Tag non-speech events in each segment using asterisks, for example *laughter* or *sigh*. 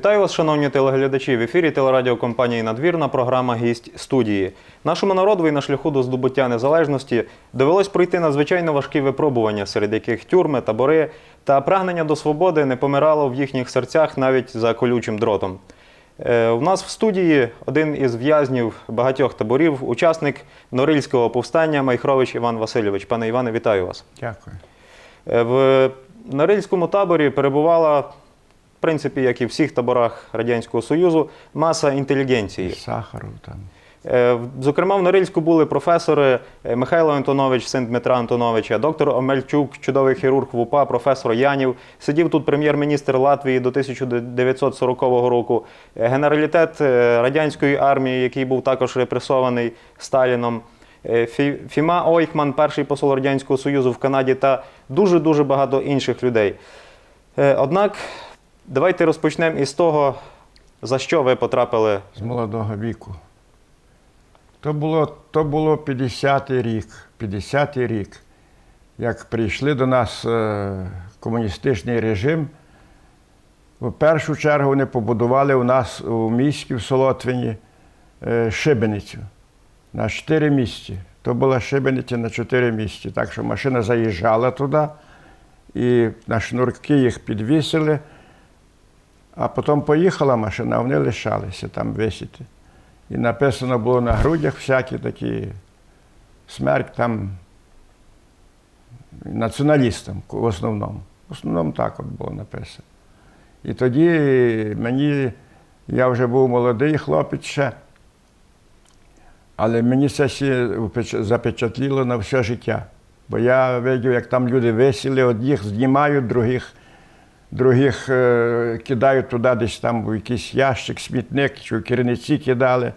Вітаю вас, шановні телеглядачі. В ефірі телерадіокомпанії Надвірна програма Гість студії. Нашому народові на шляху до здобуття незалежності довелось пройти надзвичайно важкі випробування, серед яких тюрми, табори та прагнення до свободи не помирало в їхніх серцях навіть за колючим дротом. Е, У нас в студії один із в'язнів багатьох таборів, учасник Норильського повстання Майхрович Іван Васильович. Пане Іване, вітаю вас. Дякую. Е, В Норильському таборі перебувала, в принципі, як і в всіх таборах Радянського Союзу, маса інтелігенції. Сахаров там. Е, Зокрема, в Норильську були професори е, Михайло Антонович, син Дмитра Антоновича, доктор Омельчук, чудовий хірург в УПА, професор Янів. Сидів тут прем'єр-міністр Латвії до 1940 року, е, генералітет радянської армії, який був також репресований Сталіном. Фі- Фіма Ойхман, перший посол Радянського Союзу в Канаді, та дуже-дуже багато інших людей. Однак, давайте розпочнемо із того, за що ви потрапили З молодого віку. То було, то було 50-й рік. 50-й рік. Як прийшли до нас е, комуністичний режим, в першу чергу вони побудували у нас у міській в Солотвині е, шибеницю на 4 місці. То була шибениця на 4 місці. Так що машина заїжджала туди, і на шнурки їх підвісили. А потім поїхала машина, вони лишалися там висіти. І написано було на грудях всякі такі смерть там націоналістам в основному. В основному так от було написано. І тоді мені, я вже був молодий хлопець ще, але мені це запечатліло на все життя. Бо я бачив, як там люди висіли, одних знімають, других других е, кидають туди десь там в якийсь ящик, смітник, чи в керівниці кидали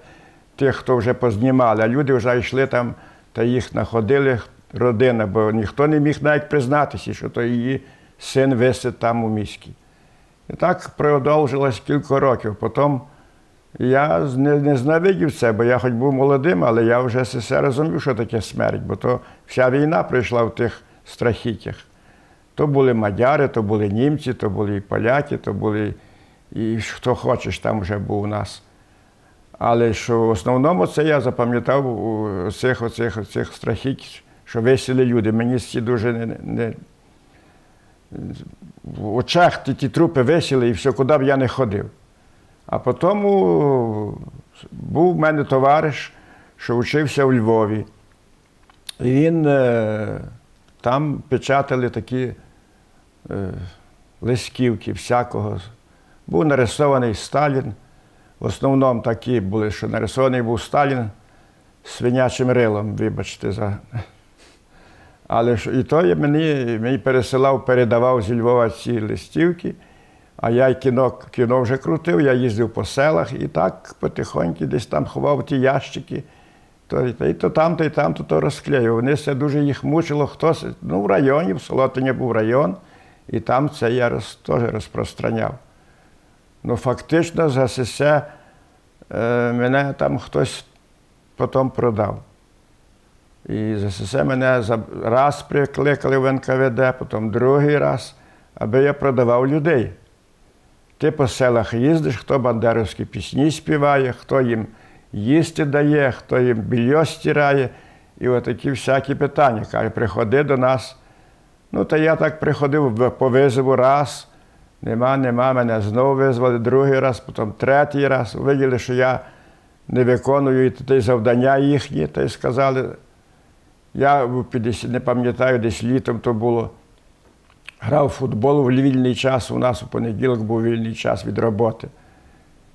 тих, хто вже познімали. А люди вже йшли там та їх знаходили, родина, бо ніхто не міг навіть признатися, що то її син висить там у міській. І так продовжилось кілька років. Потім я не, це, бо я хоч був молодим, але я вже все розумів, що таке смерть, бо то вся війна прийшла в тих страхіттях. То були мадяри, то були німці, то були і поляки, то були і хто хочеш там вже був у нас. Але що в основному це я запам'ятав у цих, оцих, оцих страхіть, що веселі люди. Мені ці дуже не, не, в очах ті, ті трупи висіли і все, куди б я не ходив. А потім був в мене товариш, що вчився у Львові. І він е, там печатали такі листівки всякого. Був нарисований Сталін. В основному такі були, що нарисований був Сталін свинячим рилом, вибачте за. Але і то мені, мені пересилав, передавав зі Львова ці листівки, а я й кіно, кіно вже крутив, я їздив по селах і так потихоньку десь там ховав ті ящики. То, і то, там, то і там, то, то розклеював. Вони це дуже їх мучило. Хтось, ну, в районі, в Солотині був район, і там це я роз, теж розпространяв. Ну, фактично, за це е, мене там хтось потім продав. І за це мене раз прикликали в НКВД, потім другий раз, аби я продавав людей. Ти по селах їздиш, хто бандеровські пісні співає, хто їм їсти дає, хто їм білье стирає. І отакі всякі питання. Каже, приходи до нас. Ну, та я так приходив по визову раз. Нема, нема, мене знову визвали другий раз, потім третій раз. Виділи, що я не виконую ті завдання їхні, та й сказали. Я не пам'ятаю, десь літом то було. Грав футбол в вільний час. У нас у понеділок був вільний час від роботи.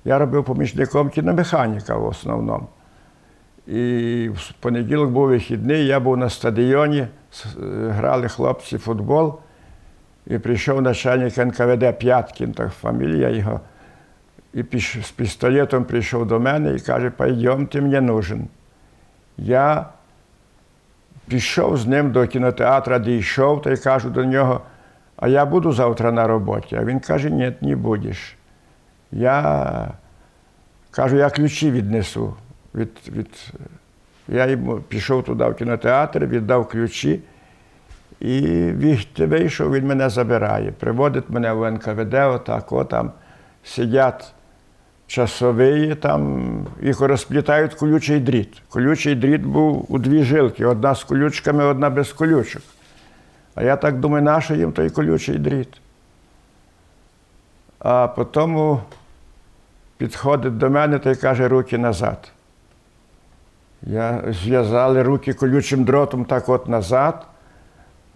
Я робив помічником кіномеханіка в основному. І в понеділок був вихідний, я був на стадіоні, грали хлопці футбол. І прийшов начальник НКВД П'яткін, так фамілія його. І піш- з пістолетом прийшов до мене і каже, пойдем, ти мені нужен. Я пішов з ним до кінотеатра, дійшов, та й кажу до нього, а я буду завтра на роботі. А він каже, ні, не будеш. Я кажу, я ключі віднесу. Від, від... Я йому пішов туди в кінотеатр, віддав ключі. І вийшов, він мене забирає. Приводить мене в НКВД, отак, о, там сидять часові, там їх розплітають колючий дріт. Колючий дріт був у дві жилки, одна з колючками, одна без колючок. А я так думаю, нащо їм той колючий дріт? А потім підходить до мене та й каже, руки назад. Я зв'язали руки колючим дротом так от назад,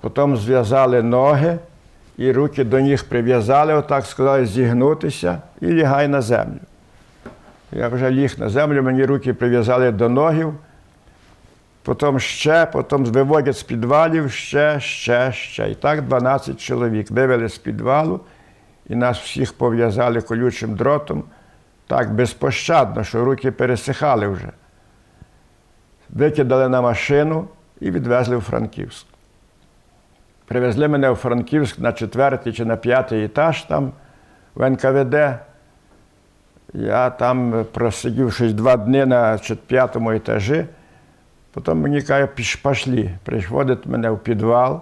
потім зв'язали ноги і руки до ніг прив'язали, отак сказали зігнутися і лягай на землю. Я вже ліг на землю, мені руки прив'язали до ногів, потім ще, потім виводять з підвалів, ще, ще, ще. І так 12 чоловік вивели з підвалу і нас всіх пов'язали колючим дротом, так безпощадно, що руки пересихали вже. Викидали на машину і відвезли в Франківськ. Привезли мене у Франківськ на четвертий чи на п'ятий етаж там в НКВД. Я там просидів щось два дні на п'ятому етажі. Потім мені кажуть, «Піш- пішли. Приводить мене в підвал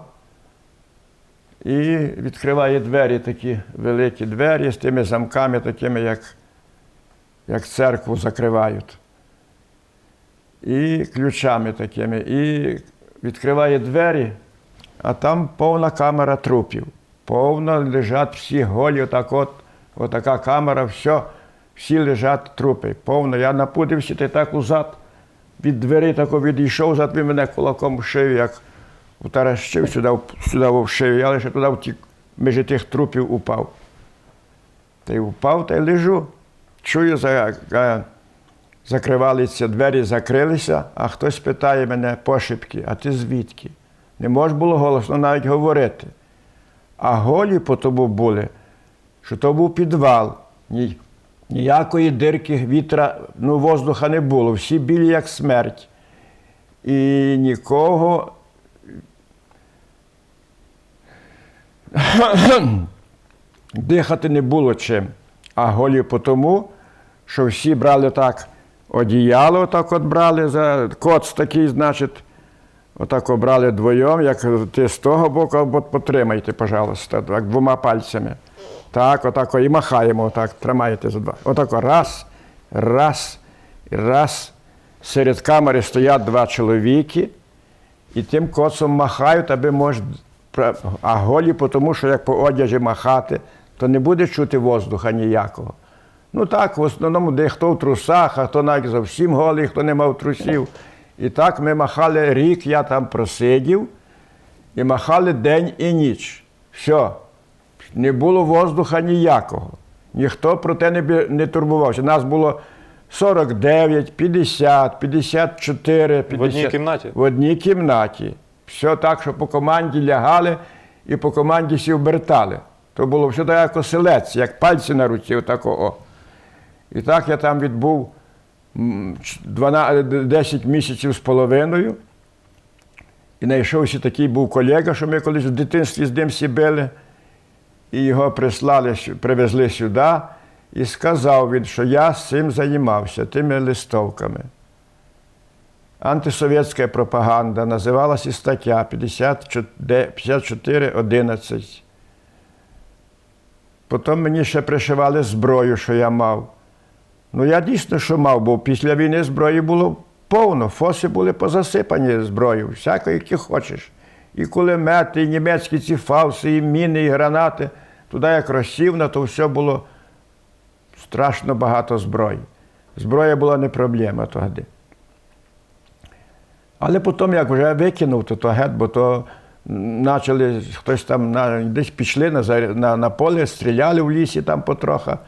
і відкриває двері, такі великі двері з тими замками, такими, як, як церкву закривають. І ключами такими. І відкриває двері, а там повна камера трупів. Повно лежать всі голі, отак от, отака камера, все, всі лежать трупи. Повно. Я напудився та так узад. Від двері тако відійшов, зад він мене кулаком в шию, як утаращив сюди, сюди в шию. Я лише туди втік, між тих трупів упав. Та й впав, та й лежу. Чую, за, закривали ці двері, закрилися, а хтось питає мене пошепки, а ти звідки? Не можна було голосно навіть говорити. А голі по тому були, що то був підвал. Ні, ніякої дирки вітра, ну, воздуха не було. Всі білі, як смерть. І нікого. *coughs* Дихати не було чим. А голі по тому, що всі брали так одіяло, так от брали за коц такий, значить, отак обрали двоєм, як ти з того боку, або потримайте, пожалуйста, так, двома пальцями. Так, отако, і махаємо, отак, тримаєте за два. Отако, раз, раз, раз. Серед камери стоять два чоловіки, і тим коцом махають, аби може. А голі, тому що як по одязі махати, то не буде чути воздуха ніякого. Ну так, в основному, де хто в трусах, а хто навіть зовсім голий, хто не мав трусів. І так ми махали рік, я там просидів, і махали день і ніч. Все. Не було воздуха ніякого. Ніхто про те не, не турбувався. Нас було 49, 50, 54, 50. В одній кімнаті? В одній кімнаті. Все так, що по команді лягали і по команді всі обертали. То було все так, як оселець, як пальці на руці, отакого. І так я там відбув 12, 10 місяців з половиною. І знайшовся такий був колега, що ми колись в дитинстві з ним всі били. І його прислали, привезли сюди і сказав він, що я цим займався, тими листовками. Антисовєтська пропаганда, називалася стаття 54.11. Потім мені ще пришивали зброю, що я мав. Ну, я дійсно що мав, бо після війни зброї було повно. Фоси були позасипані зброєю, всякої, які хочеш. І кулемети, і німецькі ці фауси, і міни, і гранати. Туди як розсів, на то все було страшно багато зброї. Зброя була не проблема тоді. Але потім, як вже викинув, то, то геть, бо то почали хтось там на, десь пішли на, на, на поле, стріляли в лісі там потроха.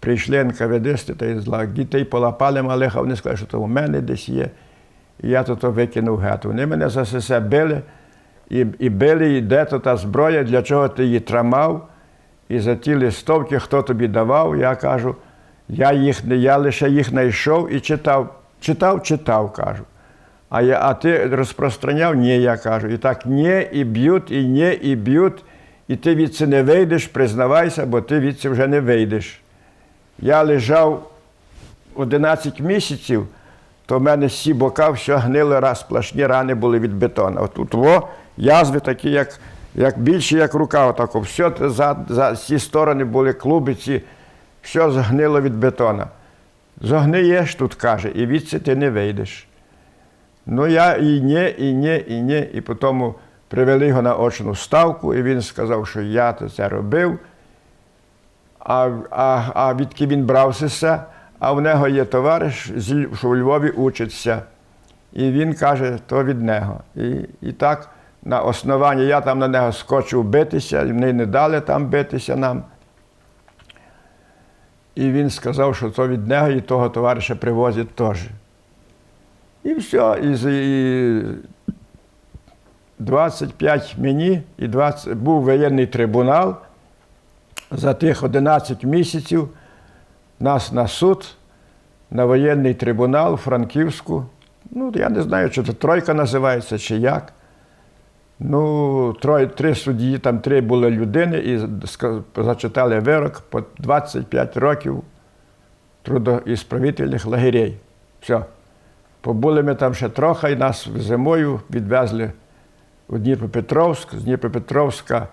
Прийшли НКВДсти та й зла. Дітей полапали малих, а вони сказали, що то у мене десь є. І я то, викинув геть. Вони мене за все били і, і били, і де то та зброя, для чого ти її тримав. І за ті листовки, хто тобі давав, я кажу, я, їх, не- я лише їх знайшов і читав. Читав, читав, кажу. А, я, а ти розпространяв? Ні, я кажу. І так ні, і б'ють, і ні, і б'ють. І ти від це не вийдеш, признавайся, бо ти від вже не вийдеш. Я лежав 11 місяців, то в мене всі бока все гнили, раз сплошні рани були від бетона. Отут во, язви такі, як, як більші, як рука, отако. Все за, за всі сторони були клубиці, все згнило від бетона. Зогниєш тут, каже, і відси ти не вийдеш. Ну, я і ні, і ні, і ні. І потім привели його на очну ставку, і він сказав, що я це робив. А, а, а відки він брався, а в нього є товариш, що у Львові учиться. І він каже, то від нього. І, і так на основанні я там на нього скочив битися, і вони не дали там битися нам. І він сказав, що то від нього і того товариша привозять теж. І все. І, і 25 мені і 20, був воєнний трибунал. За тих 11 місяців нас на суд, на воєнний трибунал у Франківську. Ну, я не знаю, чи це тройка називається, чи як. Ну, троє, три судді, там три були людини і зачитали вирок по 25 років трудоісправительних лагерей. Все. Побули ми там ще трохи, і нас зимою відвезли у Дніпропетровськ, з Дніпропетровська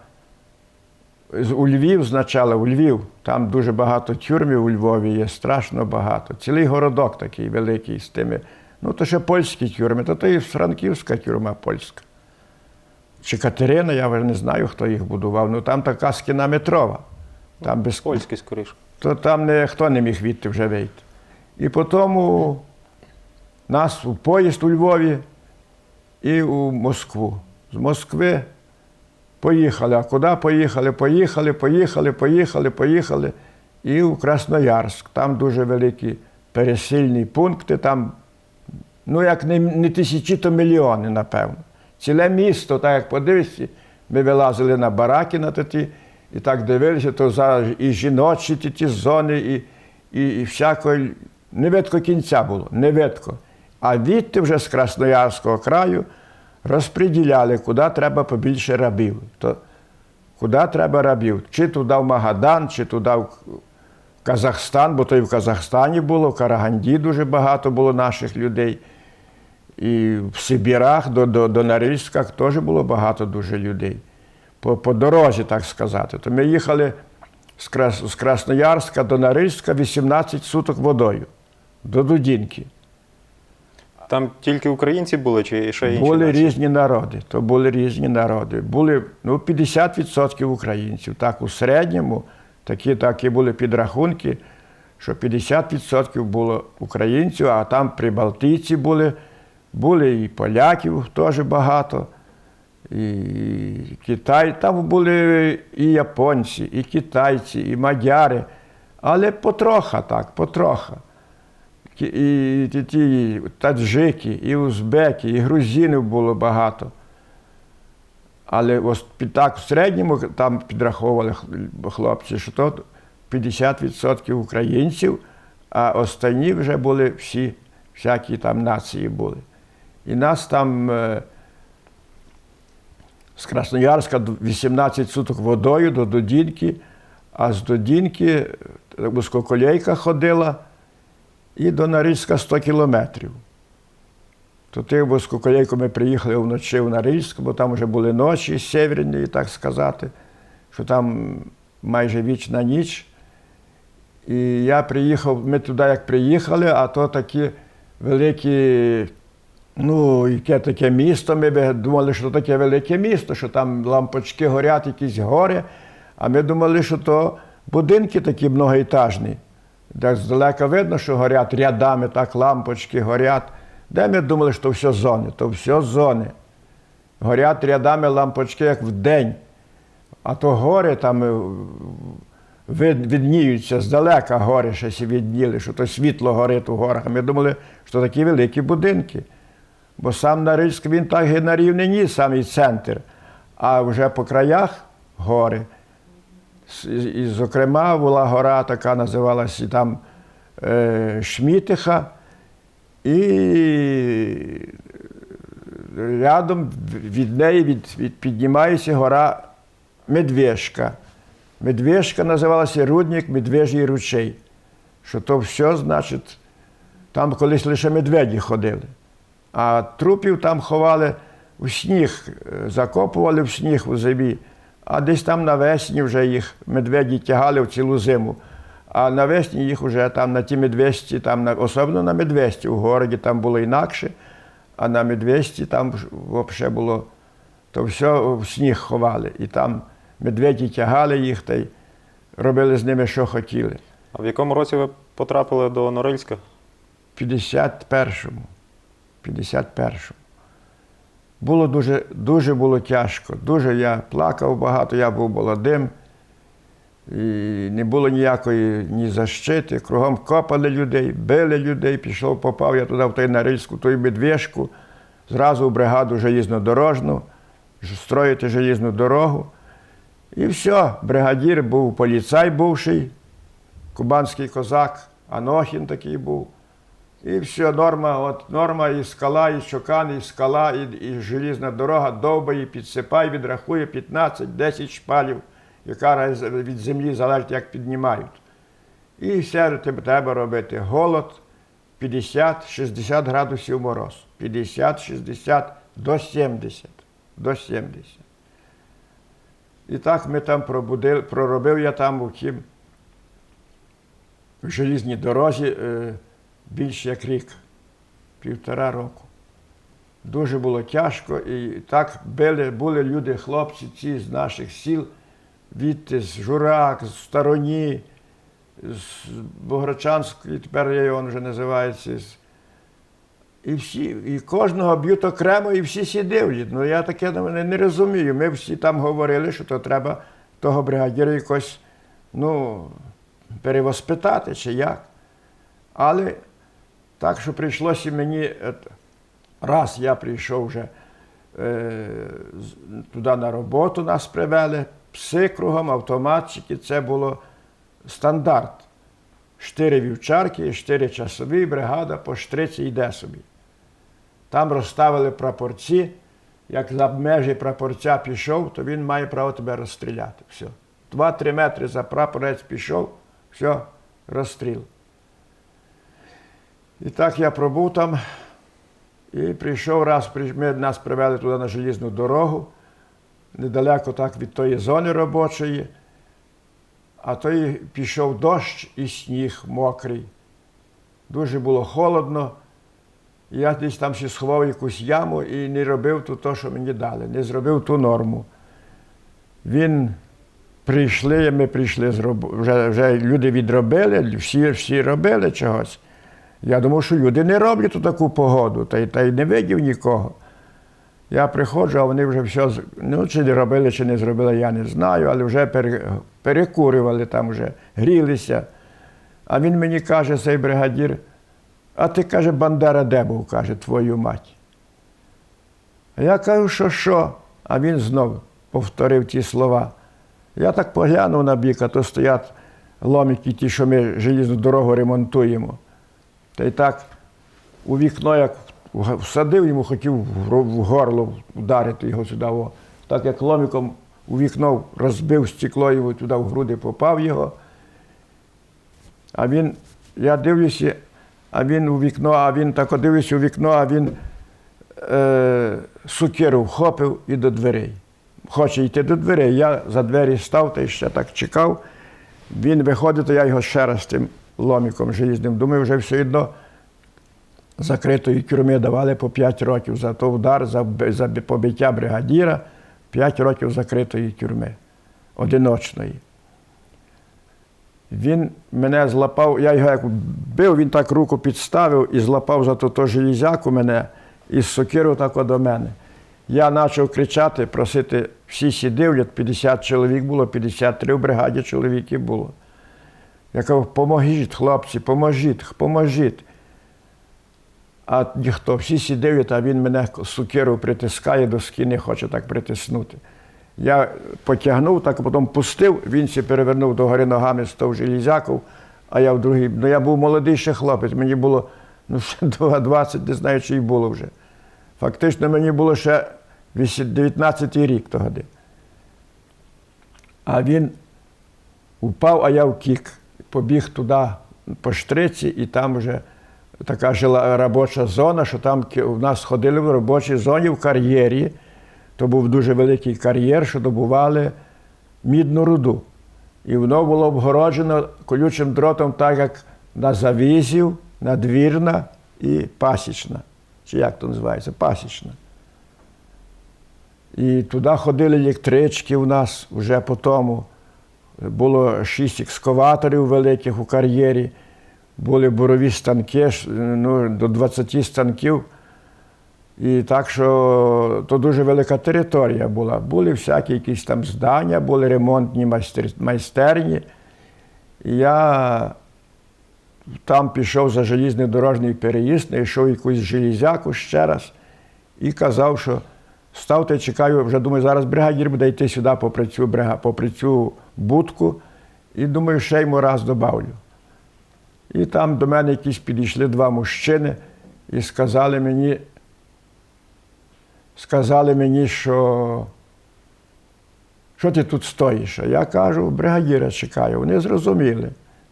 у Львів спочатку, у Львів. Там дуже багато тюрмів у Львові є, страшно багато. Цілий городок такий великий з тими. Ну, то ще польські тюрми, то то і франківська тюрма польська. Чи Катерина, я вже не знаю, хто їх будував. Ну там така скіна метрова. Там без Польський скоріше. то там не, хто не міг відти вже вийти. І потім у- нас у поїзд у Львові і у Москву. З Москви поїхали. А куди поїхали? Поїхали, поїхали, поїхали, поїхали. І у Красноярськ. Там дуже великі пересильні пункти. Там, ну як не, не тисячі, то мільйони, напевно. Ціле місто, так як подивишся, ми вилазили на бараки на ті, і так дивилися, то зараз і жіночі ті, ті зони, і, і, і всякої. Не видко кінця було, не видко. А відти вже з Красноярського краю розподіляли, куди треба побільше рабів. То, куди треба рабів? Чи туди в Магадан, чи туди в Казахстан, бо то і в Казахстані було, в Караганді дуже багато було наших людей. І в Сибірах до, до, до Норильська теж було багато дуже людей. По, по дорозі, так сказати. То ми їхали з, Крас, з Красноярська до Норильська 18 суток водою, до Дудінки. Там тільки українці були чи ще інші? Були нації? різні народи, то були різні народи. Були ну, 50% українців. Так, у середньому такі, такі були підрахунки, що 50% було українців, а там прибалтійці були, були і поляків теж багато, і Китай, там були і японці, і китайці, і мадяри. Але потроха так, потроха. І ті, ті таджики, і узбеки, і грузинів було багато. Але ось так в середньому там підраховували хлопці, що то 50% українців, а останні вже були всі, всякі там нації були. І нас там е, з Красноярська 18 суток водою до Дудінки, а з Дудінки е, вузькоколейка ходила і до Норильська 100 кілометрів. То тих вузькоколейку ми приїхали вночі в Норильськ, бо там вже були ночі северні, так сказати, що там майже вічна ніч. І я приїхав, ми туди як приїхали, а то такі великі, ну, яке таке місто. Ми думали, що таке велике місто, що там лампочки горять, якісь гори. А ми думали, що то будинки такі многоетажні. Де здалека видно, що горять рядами, так лампочки горять. Де ми думали, що все зони, то все зони. Горять рядами лампочки, як в день. А то гори там е, відніються здалека гори ще сі відніли, що то світло горить у горах. Ми думали, що такі великі будинки. Бо сам Норильськ, він так і на рівнині, самий центр, а вже по краях гори. І, зокрема, була гора, така називалася там е, Шмітиха, і рядом від неї від, від, піднімається гора Медвежка. Медвежка називалася Рудник Медвежий ручей. Що то все, значить, там колись лише медведі ходили. А трупів там ховали у сніг, е, закопували в сніг у землі, а десь там навесні вже їх медведі тягали в цілу зиму. А навесні їх вже там на ті медвесті, там на, особливо на медвесті, у городі там було інакше, а на медвесті там взагалі було, то все в сніг ховали. І там медведі тягали їх та й робили з ними, що хотіли. А в якому році ви потрапили до Норильська? В 51-му. 51-му. Було дуже, дуже було тяжко. Дуже я плакав багато, я був молодим. І не було ніякої ні защити. Кругом копали людей, били людей, пішов, попав я туди в той Нарильську, ту медвежку, зразу в бригаду желізнодорожну, строїти желізну дорогу. І все, бригадір був поліцай бувший, кубанський козак, Анохін такий був. І все, норма, от норма, і скала, і чокан, і скала, і, і желізна дорога, довбає, підсипай, відрахує 15-10 шпалів, яка від землі залежить, як піднімають. І все треба робити. Голод 50-60 градусів мороз. 50-60 до 70. До 70. І так ми там пробудили, проробив я там у тім в желізній дорозі е, більше як рік, півтора року. Дуже було тяжко, і так били, були люди, хлопці ці з наших сіл, відти з Журак, з Староні, з Бограчанської, тепер я його вже називається. І всі, і кожного б'ють окремо, і всі сидять. Ну я таке не, не розумію. Ми всі там говорили, що то треба того бригадіра якось, ну, перевоспитати чи як. Але так, що прийшлося мені, раз я прийшов вже е, туди на роботу, нас привели, пси кругом, автоматчики, це було стандарт. Чотири вівчарки, чотири часові, бригада по штриці йде собі. Там розставили прапорці. Як за межі прапорця пішов, то він має право тебе розстріляти. Все. Два-три метри за прапорець пішов, все, розстріл. І так я пробув там і прийшов раз, ми нас привели туди на желізну дорогу, недалеко так від тої зони робочої, а то й пішов дощ і сніг мокрий. Дуже було холодно. Я десь там ще сховав якусь яму і не робив ту, то, що мені дали, не зробив ту норму. Він прийшли, ми прийшли, вже, вже люди відробили, всі, всі робили чогось. Я думав, що люди не роблять таку погоду, та й, та й не видів нікого. Я приходжу, а вони вже все, ну, чи не робили, чи не зробили, я не знаю, але вже перекурювали там вже, грілися. А він мені каже, цей бригадір, а ти каже, Бандера де був, каже, твою мать. А я кажу, що що? А він знов повторив ті слова. Я так поглянув на бік, а то стоять ломики, ті, що ми желізну дорогу ремонтуємо. Та й так у вікно, як всадив йому, хотів в горло вдарити його сюди. О. Так як ломиком у вікно розбив стекло, його туди в груди попав його. А він, я дивлюся, а він у вікно, а він так дивлюся у вікно, а він е, сукеру вхопив і до дверей. Хоче йти до дверей. Я за двері став та ще так чекав. Він виходить, то я його ще раз тим ломіком желізним. Думаю, вже все одно закритої тюрми давали по 5 років за то удар, за, за побиття бригадіра, 5 років закритої тюрми, одиночної. Він мене злапав, я його як бив, він так руку підставив і злапав за то, то железяку мене і сокиру так до мене. Я почав кричати, просити, всі сидів, 50 чоловік було, 53 в бригаді чоловіків було. Я кажу, поможіть, хлопці, поможіть, поможіть. А ніхто, всі сидять, а він мене сукиру притискає до скіни, хоче так притиснути. Я потягнув, так потім пустив, він сі перевернув до гори ногами, став железяков, а я в другий. Ну я був молодий ще хлопець, мені було ну, ще *laughs* 20, не знаю, чи й було вже. Фактично мені було ще 19 рік тоді. А він упав, а я втік. Побіг туди по штриці, і там вже така жила робоча зона, що там у нас ходили в робочій зоні в кар'єрі. То був дуже великий кар'єр, що добували мідну руду. І воно було обгороджено колючим дротом, так як на завізів, надвірна і пасічна. Чи як то називається? Пасічна. І туди ходили електрички у нас вже по тому. Було шість екскаваторів великих у кар'єрі, були бурові станки, ну, до 20 станків. І так що то дуже велика територія була. Були всякі якісь там здання, були ремонтні майстер, майстерні. І я там пішов за желізний дорожній переїзд, знайшов якусь железяку ще раз і казав, що ставте, чекаю, вже думаю, зараз бригадір буде йти сюди попри цю, брига- попри цю будку, і думаю, ще йому раз добавлю. І там до мене якісь підійшли два мужчини і сказали мені, сказали мені, що що ти тут стоїш? А я кажу, бригадіра чекаю. Вони зрозуміли,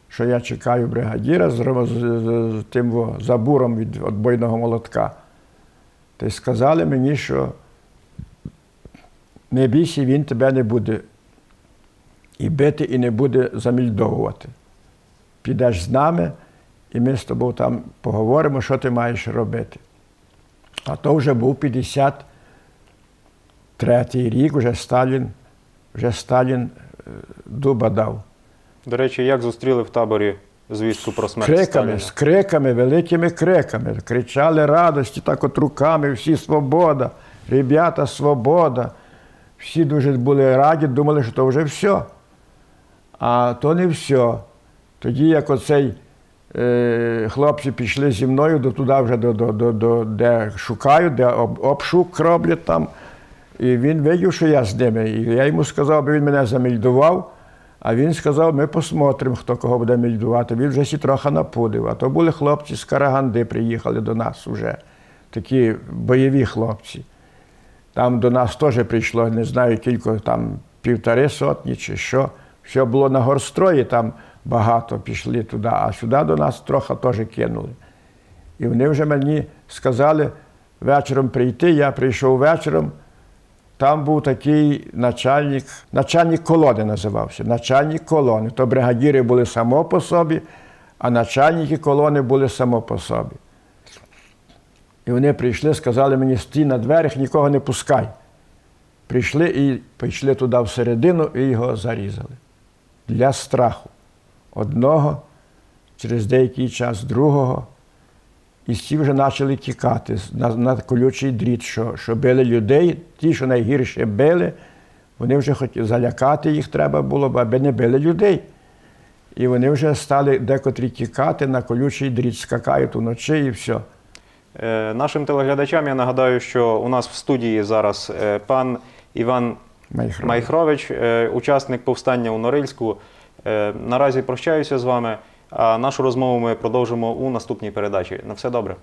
що я чекаю бригадіра з, з- з тим забуром від отбойного молотка. Та й сказали мені, що не бійся, він тебе не буде і бити, і не буде замільдовувати. Підеш з нами, і ми з тобою там поговоримо, що ти маєш робити. А то вже був 53-й рік, вже Сталін, вже Сталін е, дуба дав. До речі, як зустріли в таборі звістку про смерть криками, Сталіна? з криками, великими криками. Кричали радості, так от руками, всі свобода, ребята, свобода. Всі дуже були раді, думали, що то вже все. А то не все. Тоді, як оцей е, хлопці пішли зі мною до туди, вже до, до, до, до де шукають, де об, обшук роблять там. І він видів, що я з ними. І я йому сказав, аби він мене замільдував. А він сказав, ми посмотримо, хто кого буде мільдувати. Він вже сі трохи напудив. А то були хлопці з Караганди, приїхали до нас вже. Такі бойові хлопці. Там до нас теж прийшло, не знаю, кілька там півтори сотні чи що. Все було на горстрої, там багато пішли туди, а сюди до нас трохи теж кинули. І вони вже мені сказали вечором прийти. Я прийшов вечором. Там був такий начальник, начальник колони називався. Начальник колони. То бригадіри були само по собі, а начальники колони були само по собі. І вони прийшли, сказали мені, стій на дверях, нікого не пускай. Прийшли і пішли туди всередину і його зарізали. Для страху. Одного, через деякий час другого. І всі вже почали тікати на, на колючий дріт, що, що били людей, ті, що найгірше били, вони вже хотіли залякати їх треба було, аби не били людей. І вони вже стали декотрі тікати на колючий дріт, скакають уночі і все. Е, Нашим телеглядачам я нагадаю, що у нас в студії зараз е, пан Іван Майхрович. Майхрович, е, учасник повстання у Норильську. Наразі прощаюся з вами, а нашу розмову ми продовжимо у наступній передачі. На все добре.